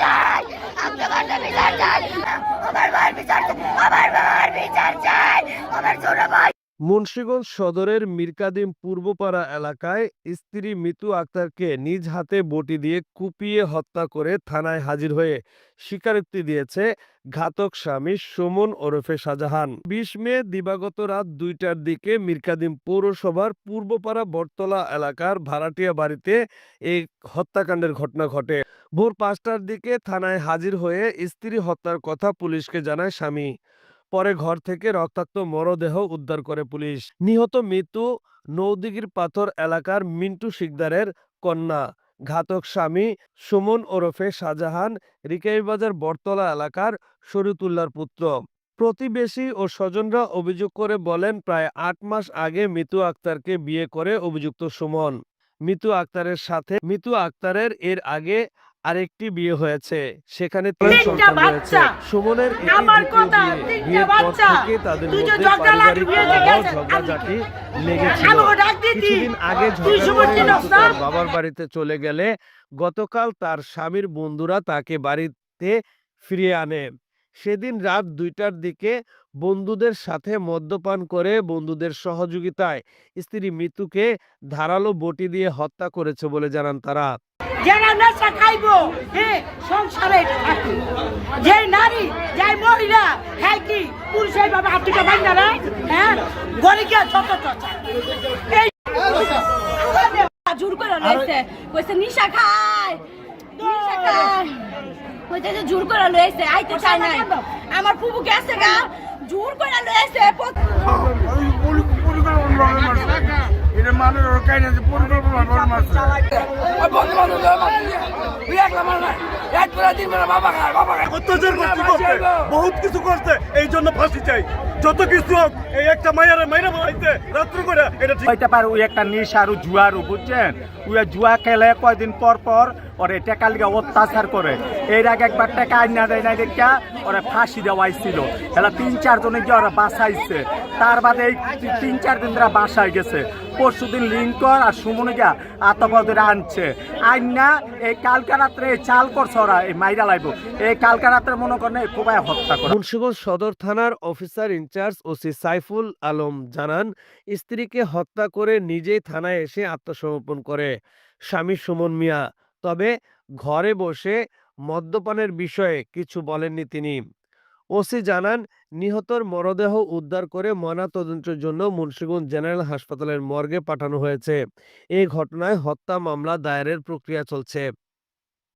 চাই চাই, আমার বিচার আমার বিচার চাই, আমার ছোট ভাই মুন্সিগঞ্জ সদরের মিরকাদিম পূর্বপাড়া এলাকায় স্ত্রী মিতু আক্তারকে নিজ হাতে বটি দিয়ে কুপিয়ে হত্যা করে থানায় হাজির হয়ে স্বীকারোক্তি দিয়েছে ঘাতক স্বামী সুমন ওরফে শাহজাহান। বিশ মে দিবাগত রাত দুইটার দিকে মিরকাদিম পৌরসভার পূর্বপাড়া বটতলা এলাকার ভাড়াটিয়া বাড়িতে এই হত্যাকাণ্ডের ঘটনা ঘটে। ভোর পাঁচটার দিকে থানায় হাজির হয়ে স্ত্রী হত্যার কথা পুলিশকে জানায় স্বামী। পরে ঘর থেকে রক্তাক্ত মরদেহ উদ্ধার করে পুলিশ। নিহত মৃত্যু নৌদিঘির পাথর এলাকার মিন্টু শিকদারের কন্যা। ঘাতক স্বামী সুমন ওরফে শাহজাহান রিকাইবাজার বটতলা এলাকার শরীতুল্লার পুত্র। প্রতিবেশী ও স্বজনরা অভিযোগ করে বলেন, প্রায় আট মাস আগে মিতু আক্তারকে বিয়ে করে অভিযুক্ত সুমন। মিতু আক্তারের সাথে মিতু আক্তারের এর আগে আরেকটি বিয়ে হয়েছে। সেখানে তিন সন্তান রয়েছে। সুমনের আমার কথা, তিনটা বাচ্চা। তাদের মধ্যে ঝগড়া পারিবারিক বিয়ে কলহ, গেছে, ঝগড়াঝাটি লেগেছিল। আমাকে ডাক দিতি। কিছুদিন আগে ঝগড়া বাবার বাড়িতে চলে গেলে গতকাল তার স্বামীর বন্ধুরা তাকে বাড়িতে ফিরিয়ে আনে। সেদিন রাত দুইটার দিকে বন্ধুদের সাথে মদ্যপান করে বন্ধুদের সহযোগিতায় স্ত্রী মৃত্যুকে ধারালো বটি দিয়ে হত্যা করেছে বলে জানান তারা। যারা নেশা খাইবো হ্যাঁ সংসারে থাকবে। যে নারী, যে মহিলা হ্যাঁ কি হাত দুটো ভাঙনা রে হ্যাঁ গরিকে ছোট এই জোর করে কইছে, নিশা খায় নিশা খায় কইছে যে জোর করে আইতে চাই নাই। আমার ফুবু গেছে গা, জোর করে লইছে Mano, meu marido! অত্যাচার বহুত কিছু করছে এই জন্য ফাঁসি চাই। যত কিছু হোক এই একটা মায়ের মাইরা বলাইতে রাত্র করে এটা ঠিক হইতে পারে ওই একটা নেশারু জুয়ারু বুঝছেন? ওই জুয়া খেলে কয়দিন পর পর ওরে টেকা লিগে অত্যাচার করে। এর আগে একবার টেকা আইনা দেয় না দেখা ওরা ফাঁসি দেওয়াইছিল। এলা তিন চার জনে গিয়ে ওরা বাসাইছে তার বাদে এই তিন চার দিন ধরে বাসায় গেছে। পরশু দিন লিঙ্কর আর সুমনে গিয়া আতপদের আনছে। আইনা এই কালকা এই চাল করছে এই মাইরা লাইব। এই কালকা মনে করেন খুব হত্যা করে। মুন্সিগঞ্জ সদর থানার officer incharge OC Saiful Alam জানান, স্ত্রীকে হত্যা করে নিজেই থানায় এসে আত্মসমর্পণ করে স্বামী সুমন মিয়া। তবে ঘরে বসে মদ্যপানের বিষয়ে কিছু বলেননি তিনি। ওসি জানান, নিহতর মরদেহ উদ্ধার করে ময়নাতদন্তের জন্য মুন্সিগঞ্জ জেনারেল হাসপাতালের মর্গে পাঠানো হয়েছে। এই ঘটনায় হত্যা মামলা দায়েরের প্রক্রিয়া চলছে।